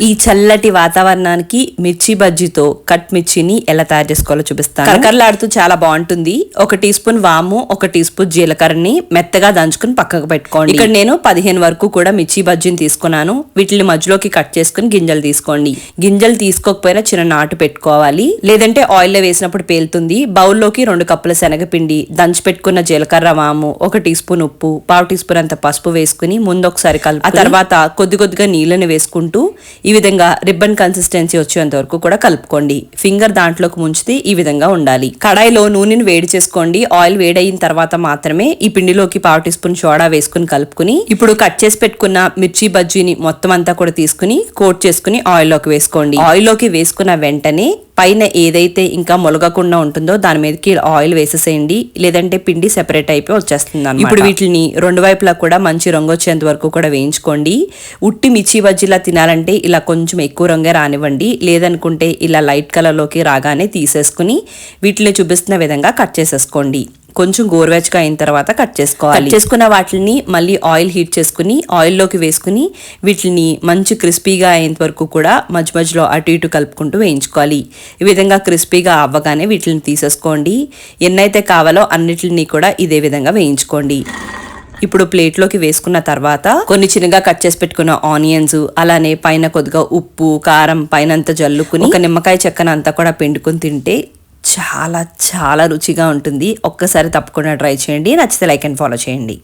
ఈ చల్లటి వాతావరణానికి మిర్చి బజ్జీతో కట్ మిర్చిని ఎలా తయారు చేసుకోవాలో చూపిస్తాను. కరకరలాడుతూ చాలా బాగుంటుంది. ఒక టీ స్పూన్ వాము ఒక టీ స్పూన్ జీలకర్రని మెత్తగా దంచుకుని పక్కకు పెట్టుకోండి. ఇక్కడ నేను పదిహేను వరకు కూడా మిర్చి బజ్జీని తీసుకున్నాను. వీటిని మధ్యలోకి కట్ చేసుకుని గింజలు తీసుకోండి. గింజలు తీసుకోకపోయినా చిన్న నాటు పెట్టుకోవాలి. లేదంటే ఆయిల్లో వేసినప్పుడు పేలుతుంది. బౌల్లోకి రెండు కప్పుల శనగపిండి దంచి పెట్టుకున్న జీలకర్ర వాము ఒక టీ స్పూన్ ఉప్పు పావు టీ స్పూన్ అంత పసుపు వేసుకుని ముందు ఒకసారి కలుపు ఆ తర్వాత కొద్ది కొద్దిగా నీళ్ళని వేసుకుంటూ ఈ విధంగా రిబ్బన్ కన్సిస్టెన్సీ వచ్చేంత వరకు కూడా కలుపుకోండి. ఫింగర్ దాంట్లోకి ముంచితే ఈ విధంగా ఉండాలి. కడాయిలో నూనెను వేడి చేసుకోండి. ఆయిల్ వేడైన తర్వాత మాత్రమే ఈ పిండిలోకి పావు టీ స్పూన్ సోడా వేసుకుని కలుపుకుని ఇప్పుడు కట్ చేసి పెట్టుకున్న మిర్చి బజ్జీని మొత్తం అంతా కూడా తీసుకుని కోట్ చేసుకుని ఆయిల్లోకి వేసుకోండి. ఆయిల్లోకి వేసుకున్న వెంటనే పైన ఏదైతే ఇంకా మొలగకుండా ఉంటుందో దాని మీదకి ఆయిల్ వేసేసేయండి. లేదంటే పిండి సెపరేట్ అయిపోయి వచ్చేస్తుంది ఇప్పుడు వీటిని రెండు వైపులా కూడా మంచి రంగు వచ్చేంత వరకు కూడా వేయించుకోండి. ఉట్టి మిర్చి బజ్జీలా తినాలంటే ఇలా కొంచెం ఎక్కువ రంగే రానివ్వండి. లేదనుకుంటే ఇలా లైట్ కలర్లోకి రాగానే తీసేసుకుని వీటిని చూపిస్తున్న విధంగా కట్ చేసేసుకోండి. కొంచెం గోరువెచ్చగా అయిన తర్వాత కట్ చేసుకోవాలి. కట్ చేసుకున్న వాటిని మళ్ళీ ఆయిల్ హీట్ చేసుకుని ఆయిల్లోకి వేసుకుని వీటిని మంచి క్రిస్పీగా అయ్యేంత వరకు కూడా మధ్య మధ్యలో అటు ఇటు కలుపుకుంటూ వేయించుకోవాలి. ఈ విధంగా క్రిస్పీగా అవ్వగానే వీటిని తీసేసుకోండి. ఎన్నైతే కావాలో అన్నిటిని కూడా ఇదే విధంగా వేయించుకోండి. ఇప్పుడు ప్లేట్లోకి వేసుకున్న తర్వాత కొన్ని చిన్నగా కట్ చేసి పెట్టుకున్న ఆనియన్స్ అలానే పైన కొద్దిగా ఉప్పు కారం పైన అంతా జల్లుకుని ఒక నిమ్మకాయ చెక్కనంతా కూడా పిండుకుని తింటే చాలా చాలా రుచిగా ఉంటుంది. ఒక్కసారి తప్పకుండా ట్రై చేయండి. నచ్చితే లైక్ అండ్ ఫాలో చేయండి.